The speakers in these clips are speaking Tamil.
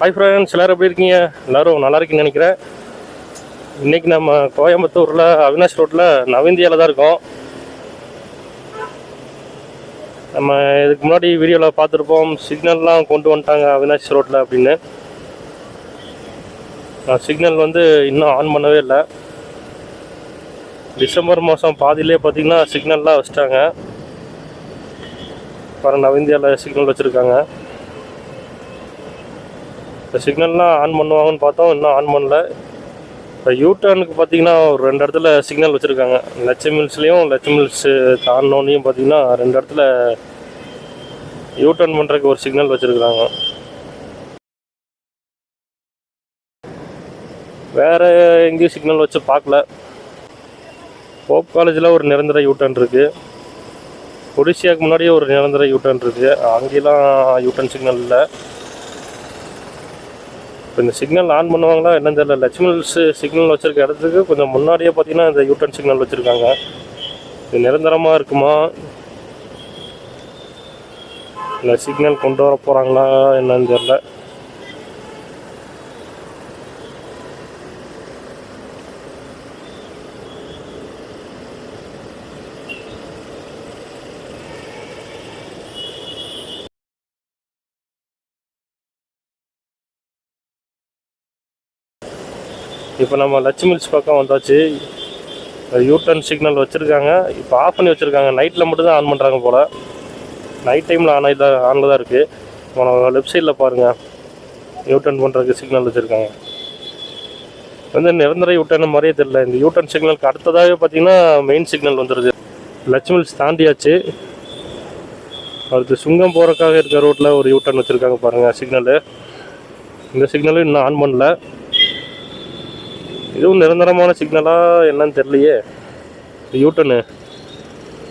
ஹாய் ஃப்ரெண்ட்ஸ் எல்லோரும் எப்படி இருக்கீங்க? எல்லோரும் நல்லா நினைக்கிறேன். இன்றைக்கி நம்ம கோயம்புத்தூரில் அவினாஷ் ரோட்டில் நவீந்தியாவில் தான் இருக்கோம். நம்ம இதுக்கு முன்னாடி வீடியோவில் பார்த்துருப்போம். சிக்னல்லாம் கொண்டு வந்துட்டாங்க அவினாஷ் ரோட்டில் அப்படின்னு. சிக்னல் வந்து இன்னும் ஆன் பண்ணவே இல்லை. டிசம்பர் மாதம் பாதியிலே பார்த்தீங்கன்னா சிக்னல்லாம் வச்சிட்டாங்க. பாருங்க நவீந்தியாவில் சிக்னல் வச்சுருக்காங்க. இந்த சிக்னல்லாம் ஆன் பண்ணுவாங்கன்னு பார்த்தோம் இன்னும் ஆன் பண்ணல. இப்போ யூடர்னுக்கு பார்த்தீங்கன்னா ஒரு ரெண்டு இடத்துல சிக்னல் வச்சுருக்காங்க. லட்ச மில்ஸ்லேயும் லட்ச மில்ஸ் தாண்டினோன்னையும் பார்த்தீங்கன்னா ரெண்டு இடத்துல யூடர்ன் பண்ணுறதுக்கு ஒரு சிக்னல் வச்சுருக்குறாங்க. வேறு எங்கேயும் சிக்னல் வச்சு பார்க்கல. ஹோப் காலேஜில் ஒரு நிரந்தர யூட்டர்ன் இருக்குது ஒடிசியாவுக்கு முன்னாடியே ஒரு நிரந்தர யூட்டர்ன் இருக்குது அங்கேலாம் யூட்டர்ன் சிக்னல் இல்லை. இப்போ இந்த சிக்னல் ஆன் பண்ணுவாங்களா என்னன்னு தெரியல. லட்சுமல்ஸ் சிக்னல் வச்சுருக்க இடத்துக்கு கொஞ்சம் முன்னாடியே பார்த்தீங்கன்னா இந்த யூட்டர்ன் சிக்னல் வச்சுருக்காங்க. இது நிரந்தரமாக இருக்குமா? இல்லை சிக்னல் கொண்டு வர போகிறாங்களா என்னன்னு தெரியல. இப்போ நம்ம லட்சுமில்ஸ் பக்கம் வந்தாச்சு. யூட்டர்ன் சிக்னல் வச்சுருக்காங்க. இப்போ ஆஃப் பண்ணி வச்சுருக்காங்க. நைட்டில் மட்டும் தான் ஆன் பண்ணுறாங்க போல். நைட் டைமில் ஆன் ஆகி ஆனில் தான் இருக்குது நம்ம லெஃப்ட் சைடில் பாருங்கள் யூட்டர்ன் பண்ணுறதுக்கு சிக்னல் வச்சுருக்காங்க. வந்து நிரந்தர யூட்டர்ன் மாதிரியே தெரில இந்த யூட்டர்ன் சிக்னலுக்கு அடுத்ததாகவே பார்த்தீங்கன்னா மெயின் சிக்னல் வந்துடுது லட்சுமில்ஸ் தாண்டியாச்சு. அடுத்து சுங்கம் போகிறக்காக இருக்க ரோட்டில் ஒரு யூட்டர்ன் வச்சுருக்காங்க பாருங்கள் சிக்னலு இந்த சிக்னலும் இன்னும் ஆன் பண்ணல. இதுவும் நிரந்தரமான சிக்னலாக என்னன்னு தெரியலையே. யூட்டனு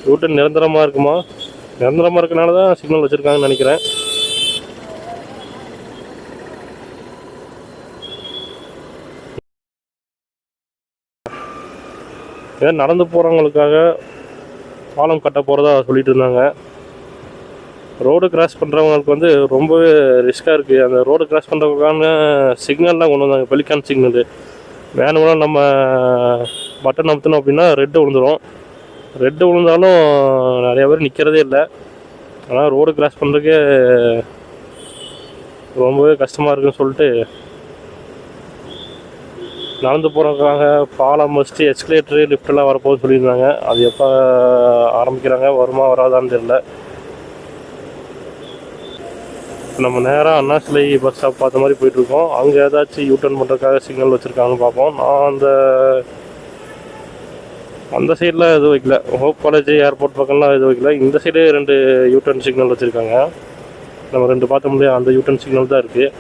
யூட்டன் நிரந்தரமாக இருக்குமா? நிரந்தரமாக இருக்கனால தான் சிக்னல் வச்சுருக்காங்கன்னு நினைக்கிறேன். ஏன் நடந்து போகிறவங்களுக்காக பாலம் கட்ட போகிறதா சொல்லிட்டு இருந்தாங்க. ரோடு கிராஸ் பண்ணுறவங்களுக்கு வந்து ரொம்பவே ரிஸ்க்காக இருக்குது அந்த ரோடு கிராஸ் பண்ணுறவங்களுக்கான சிக்னல்லாம் கொண்டு வந்தாங்க. Pelican signal. வேணும்னா நம்ம பட்டன் அமுத்தணும் அப்படின்னா ரெட்டு விழுந்துடும் ரெட்டு விழுந்தாலும் நிறைய பேர் நிற்கிறதே இல்லை. ஆனால் ரோடு கிராஸ் பண்ணுறதுக்கே ரொம்பவே கஷ்டமாக இருக்குன்னு சொல்லிட்டு நடந்து போகிறதுக்காக பாலம் வச்சுட்டு எஸ்கலேட்டரு லிஃப்டெல்லாம் வரப்போகுது சொல்லியிருந்தாங்க. அது எப்போ ஆரம்பிக்கிறாங்க வருமா வராதான்னு தெரியல. நம்ம நேராக அண்ணா சிலை பஸ் ஸ்டாப் பார்த்த மாதிரி போயிட்டுருக்கோம். அங்கே ஏதாச்சும் யூட்டர்ன் பண்ணுறதுக்காக சிக்னல் வச்சுருக்காங்கன்னு பார்ப்போம். நான் அந்த அந்த சைடில் எதுவும் வைக்கல. ஹோப் காலேஜ் ஏர்போர்ட் பக்கம்லாம் எதுவும் வைக்கல. இந்த சைடு ரெண்டு யூட்டர்ன் சிக்னல் வச்சுருக்காங்க. நம்ம ரெண்டு பார்த்தோம் இல்லையா? அந்த யூட்டர்ன் சிக்னல் தான் இருக்குது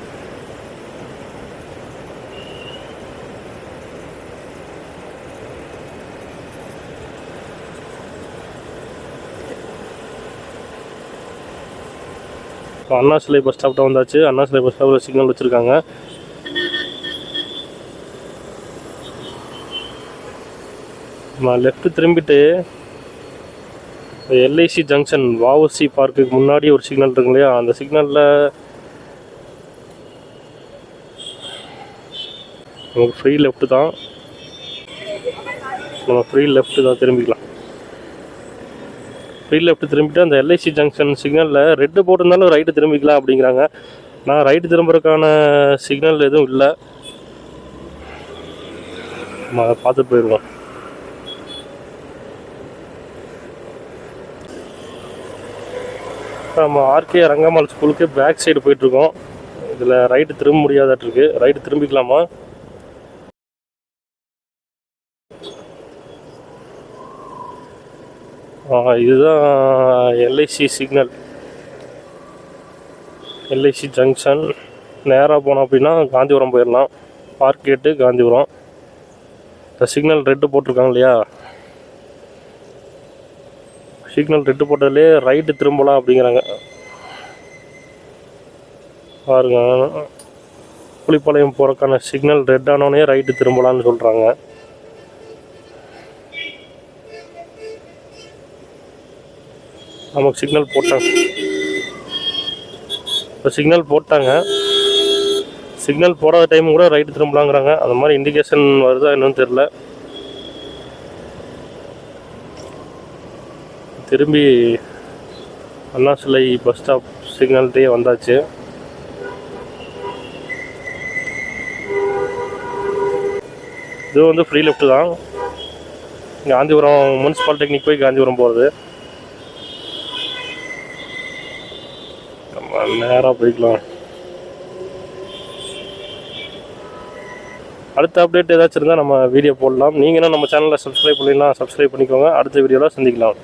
அண்ணா சிலை பஸ் ஸ்டாப்ட்ட வந்தாச்சு. அண்ணா சிலை பஸ் ஸ்டாப்பில் சிக்னல் வச்சுருக்காங்க. நான் லெஃப்ட்டு திரும்பிட்டு எல்ஐசி ஜங்ஷன் வாவசி பார்க்குக்கு முன்னாடி ஒரு சிக்னல் இருக்கு இல்லையா? அந்த சிக்னலில் நமக்கு ஃப்ரீ லெஃப்ட்டு தான். நம்ம ஃப்ரீ லெஃப்ட்டு தான் திரும்பிக்கலாம். ஃப்ரீ லெஃப்ட் திரும்பிட்டு அந்த எல்ஐசி ஜங்ஷன் சிக்னலில் ரெட்டு போட்டிருந்தாலும் ரைட்டு திரும்பிக்கலாம் அப்படிங்கிறாங்க. நான் ரைட்டு திரும்புறதுக்கான சிக்னல் எதுவும் இல்லை. நம்ம அதை பார்த்துட்டு போயிடுவோம். நம்ம ஆர்கே ரங்கம்மாள் ஸ்கூலுக்கு பேக் சைடு போயிட்டுருக்கோம் இதில் ரைட்டு திரும்ப முடியாதாட்டிருக்கு. ரைட்டு திரும்பிக்கலாமா? இதுதான் எல்ஐசி சிக்னல் எல்ஐசி ஜங்ஷன் நேராக போனோம் அப்படின்னா காந்திபுரம் போயிடலாம் பார்க் கேட்டு காந்திபுரம். இந்த சிக்னல் ரெட்டு போட்டிருக்காங்க இல்லையா? சிக்னல் ரெட்டு போட்டதுலேயே ரைட்டு திரும்பலாம் அப்படிங்கிறாங்க. பாருங்க புளிப்பாளையம் போகிறக்கான சிக்னல் ரெட் ஆனோடனே ரைட்டு திரும்பலான்னு சொல்கிறாங்க நமக்கு சிக்னல் போட்டாங்க. இப்போ சிக்னல் போட்டாங்க. சிக்னல் போடாத டைம் கூட ரைட்டு திரும்பலாங்கிறாங்க. அந்த மாதிரி இண்டிகேஷன் வருதா என்னன்னு தெரில திரும்பி அண்ணா சிலை பஸ் ஸ்டாப் சிக்னல்கிட்டே வந்தாச்சு. இது வந்து ஃப்ரீ லெஃப்ட் தான். காந்திபுரம் முனிசிபால் டெக்னிக் போய் காந்திபுரம் போகிறது நம்ம நேராக போய்க்கலாம். அடுத்த அப்டேட் ஏதாச்சும் இருந்தால் நம்ம வீடியோ போடலாம். நீங்களும் நம்ம சேனலில் சப்ஸ்கிரைப் பண்ணிடலாம் சப்ஸ்கிரைப் பண்ணிக்கோங்க. அடுத்த வீடியோவில் சந்திக்கலாம்.